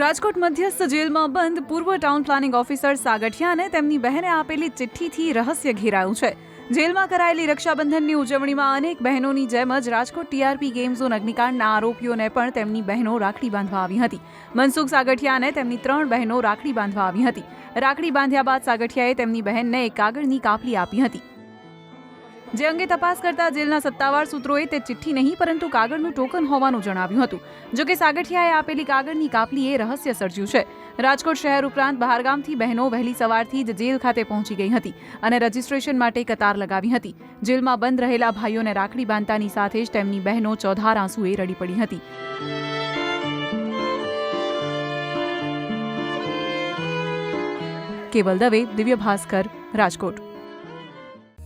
રાજકોટ મધ્યસ્થ જેલમાં બંધ પૂર્વ ટાઉન પ્લાનિંગ ઓફિસર સાગઠિયાને તેમની બહેને આપેલી ચિઠ્ઠીથી રહસ્ય ઘેરાયું છે. જેલમાં કરાયેલી રક્ષાબંધનની ઉજવણીમાં અનેક બહેનોની જેમ જ રાજકોટ ટીઆરપી ગેમ ઝોન અગ્નિકાંડના આરોપીઓને પણ તેમની બહેનો રાખડી બાંધવા આવી હતી. મનસુખ સાગઠિયાને તેમની ત્રણ બહેનો રાખડી બાંધવા આવી હતી. રાખડી બાંધ્યા બાદ સાગઠિયાએ તેમની બહેનને એક કાગળની કાપલી આપી હતી. જે અંગે તપાસ કરતા જેલના સત્તાવાર સૂત્રોએ તે ચિઠ્ઠી નહીં, પરંતુ કાગળનું ટોકન હોવાનું જણાવ્યું હતું. જો કે સાગઠિયાએ આપેલી કાગળની કાપલીએ રહસ્ય સર્જ્યું છે. રાજકોટ શહેર ઉપરાંત બહારગામથી બહેનો વહેલી સવારથી જ જેલ ખાતે પહોંચી ગઈ હતી અને રજીસ્ટ્રેશન માટે કતાર લગાવી હતી. જેલમાં બંધ રહેલા ભાઈઓને રાખડી બાંધતાની સાથે જ તેમની બહેનો ચોધાર આંસુએ રડી પડી હતી. Keval Dave, Divya Bhaskar, Rajkot.